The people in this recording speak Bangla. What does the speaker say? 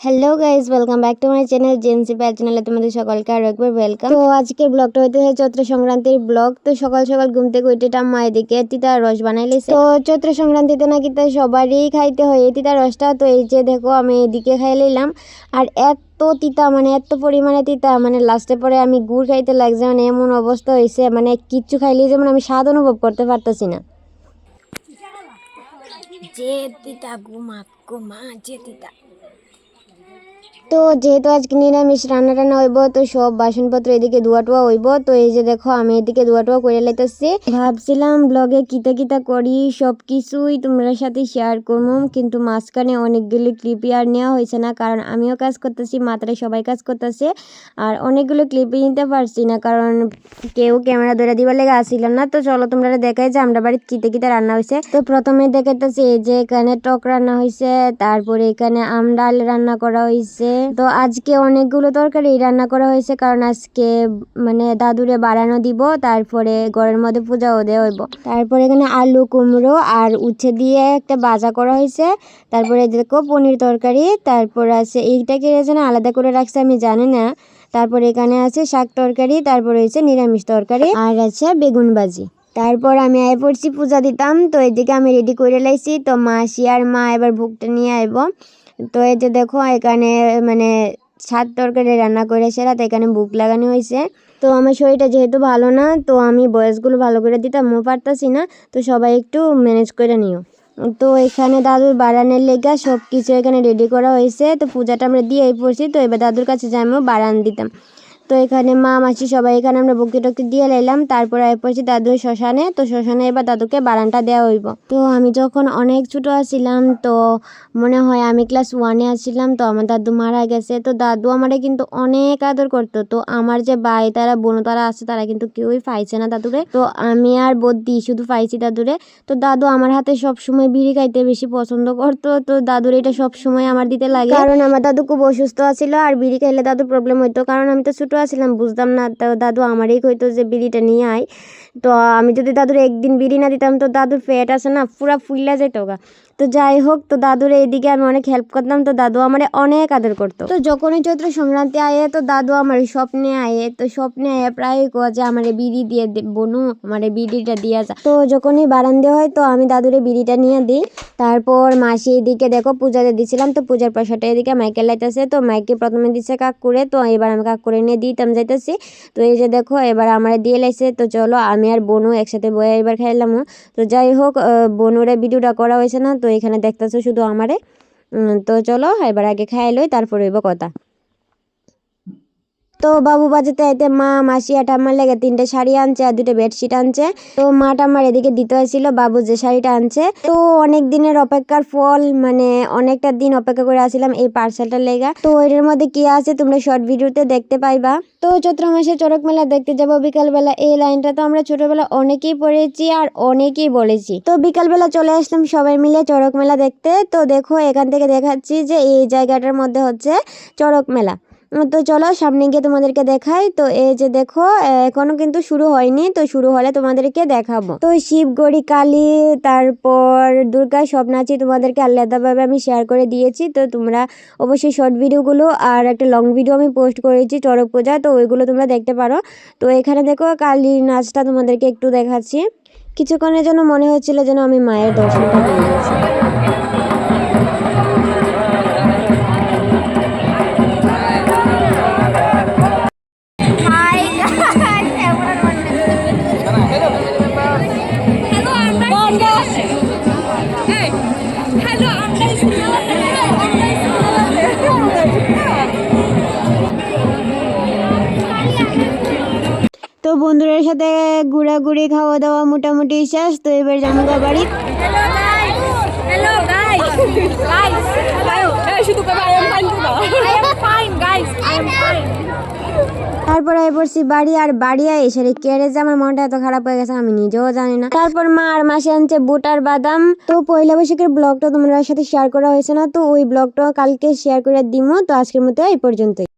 Hello guys welcome back to my channel জেন্সি প্যার চ্যানেলে তোমাদের সকলকে আরও একবার ওয়েলকাম তো আজকের ব্লগটা হইতে চৈত্র সংক্রান্তির ব্লগ তো সকাল সকাল ঘুম থেকে উঠে টাম্মা এদিকে তিতার রস বানাই লিছে তো চৈত্র সংক্রান্তিতে নাকি তো সবারই খাইতে হয় এই তিতার রসটা। তো এই যে দেখো আমি এদিকে খাই লইলাম আর এত তিতা মানে এত পরিমাণে তিতা মানে লাস্টে পরে আমি গুড় খাইতে লাগছে মানে এমন অবস্থা হয়েছে মানে কিচ্ছু খাইলেই যেমন আমি স্বাদ অনুভব করতে পারতেছি না। যে তিতা গুমা গুমা, যে তিতা। তো যেহেতু আজকে নিরামিষ, রান্না টান্না হইব, তো সব বাসনপত্র এদিকে ধোয়া টোয়া হইব, তো এই যে দেখো আমি এদিকে ধোয়া টোয়া করে লাইতেছি। ভাবছিলাম ব্লগে কিতা কিতা করি সব কিছুই তোমরা সাথে শেয়ার করব কিন্তু মাঝখানে অনেকগুলো ক্লিপই আর নেওয়া হয়েছে না, কারণ আমিও কাজ করতেছি, মাত্রায় সবাই কাজ করতেছে, আর অনেকগুলো ক্লিপই নিতে পারছি না, কারণ কেউ ক্যামেরা ধরে দিবার লেগে আসিল না, তো চলো তোমরা দেখাই যে আমরা বাড়িতে কিতে কিতে রান্না হয়েছে। তো প্রথমে দেখাইতেছি যে এখানে টক রান্না হয়েছে, তারপরে এখানে আম ডাল রান্না করা হয়েছে তো আজকে অনেকগুলো তরকারি রান্না করা হয়েছে, কারণ আজকে মানে দাদুরে বাড়ানো দিব, তারপরে ঘরের মধ্যে পূজাও দেওয়া হইব। তারপরে এখানে আলু, কুমড়ো আর উচ্ছে দিয়ে একটা বাজা করা হয়েছে। তারপরে দেখো পনির তরকারি, তারপর আছে এইটা কি যেন আলাদা করে রাখছে, আমি জানি না। তারপর এখানে আছে শাক তরকারি, তারপর হয়েছে নিরামিষ তরকারি আর আছে বেগুন ভাজি। তারপর আমি আয় পড়ছি, পূজা দিতাম, তো এদিকে আমি রেডি করে লাইছি, তো মাসি আর মা এবার ভোগটা নিয়ে আইব। তো এই যে দেখো, এখানে মানে ছাদ তরকারি রান্না করে সেরা তো এখানে বুক লাগানো হয়েছে। তো আমার শরীরটা যেহেতু ভালো না, তো আমি বয়সগুলো ভালো করে দিতাম মো পারতাছি না, তো সবাই একটু ম্যানেজ করে নিও। তো এখানে দাদুর বারানের লেগা সব কিছু এখানে রেডি করা হয়েছে, তো পূজাটা আমরা দিয়েই পড়ছি, তো এবার দাদুর কাছে যাই যাইমো, বারান দিতাম। তো এখানে মা, মাসি সবাই এখানে আমরা বকি টকি দিয়ে লাইলাম তারপর পড়ছি দাদুর শ্মশানে। তো শ্মশানে এবার দাদুকে বারানটা দেওয়া হইব। তো আমি যখন অনেক ছোট আছিলাম, তো মনে হয় আমি ক্লাস ওয়ানে আসছিলাম তো আমার দাদু মারা গেছে। তো দাদু আমারে কিন্তু অনেক আদর করতো। তো আমার যে ভাই, তারা, বোন তারা আছে, তারা কিন্তু কেউই পাইছে না দাদুরে। তো আমি আর বদ্দি শুধু পাইছি দাদুরে। তো দাদু আমার হাতে সব সময় বিড়ি খাইতে বেশি পছন্দ করতো। তো দাদুর এটা সব সময় আমার দিতে লাগে। কারণ আমার দাদু খুব অসুস্থ আছিল, আর বিড়ি খাইলে দাদুর প্রবলেম হইতো। কারণ আমি তো ছোট আছিলাম বুঝতাম না। তো দাদু আমারই কইতো যে বিড়িটা নিয়ে আয়। তো আমি যদি দাদুর একদিন বিড়ি না দিতাম, তো দাদুর পেট আছে না, পুরা ফুললা যেত গা। তো যাই হোক, তো দাদুর এইদিকে আমি অনেক হেল্প করতাম, তো দাদু আমার অনেক আদর করতো। তো যখনই চৈত্র সংক্রান্তি আয়ে, তো দাদু আমার স্বপ্নে আয়ে। তো স্বপ্নে আয়ে প্রায় কো যে, আমার বিড়ি দিয়ে বনু, আমার বিড়িটা দিয়া যা। তো যখনই বারান্দে হয়, তো আমি দাদুরে বিড়িটা নিয়ে দিই। তারপর মাসি এদিকে দেখো পূজাতে দিছিলাম, তো পূজার পয়সাটা এদিকে মাইকে লাইতেছে। তো মাইকে প্রথমে দিচ্ছে কাক করে, তো এবার আমি কাক করে নিয়ে দিতাম যাইতেছি। তো এই যে দেখো, এবার আমার দিয়ে লাইছে। তো চলো, আমি আর বনু একসাথে বয়ে এবার খাইলাম তো যাই হোক বনুরে ভিডিওটা করা হয়েছে না, তো এখানে দেখতেছো শুধু আমারে। তো চলো, এবার আগে খাই লই, তারপর হইব কথা। তো বাবু বাজাতে আইতে মা, মাসি আর ঠাম্মার লেগে তিনটে শাড়ি আনছে আর দুটো বেডশিট আনছে। তো মা ঠাম্মার এদিকে দিতে হয়েছিল, বাবু যে শাড়িটা আনছে। তো অনেক দিনের অপেক্ষার ফল মানে অনেকটা দিন অপেক্ষা করে আসছিলাম এই পার্সেলটার লেগা। তো এটার মধ্যে কি আছে তোমরা শর্ট ভিডিওতে দেখতে পাইবা। তো চৈত্র মাসে চড়ক মেলা দেখতে যাব বিকালবেলা। এই লাইনটা তো আমরা ছোটবেলা অনেকেই পড়েছি আর অনেকেই বলেছি। তো বিকালবেলা চলে আসলাম সবাই মিলে চড়ক মেলা দেখতে। তো দেখো এখান থেকে দেখাচ্ছি যে এই জায়গাটার মধ্যে হচ্ছে চড়ক মেলা। তো চলো সামনে গিয়ে তোমাদেরকে দেখাই। তো এই যে দেখো, এখনও কিন্তু শুরু হয়নি, তো শুরু হলে তোমাদেরকে দেখাবো। তো শিবগড়ি কালী, তারপর দুর্গা সব নাচই তোমাদেরকে আলাদাভাবে আমি শেয়ার করে দিয়েছি। তো তোমরা অবশ্যই শর্ট ভিডিওগুলো আর একটা লং ভিডিও আমি পোস্ট করেছি, চড়ক পূজা, তো ওইগুলো তোমরা দেখতে পারো। তো এখানে দেখো কালীর নাচটা তোমাদেরকে একটু দেখাচ্ছি। কিছুক্ষণের জন্য মনে হচ্ছিল যেন আমি মায়ের দর্শনটা পেয়ে তো বন্ধুদের সাথে ঘোরাঘুরি খাওয়া দাওয়া মোটামুটি শেষ তো এবার জানো গা বাড়ি। Hello guys hello guys guys এই শুধু তারপর পড়ছি বাড়ি আর বাড়ি আই এসে কেড়ে যে আমার মনটা এত খারাপ হয়ে গেছে, আমি নিজেও জানি না। তারপর মা আর মাসে আনছে বুট আর বাদাম। তো পয়লা বৈশাখের ব্লগটা তোমার সাথে শেয়ার করা হয়েছে না, তো ওই ব্লগটা কালকে শেয়ার করে দিমো, তো আজকের মতো এই পর্যন্তই।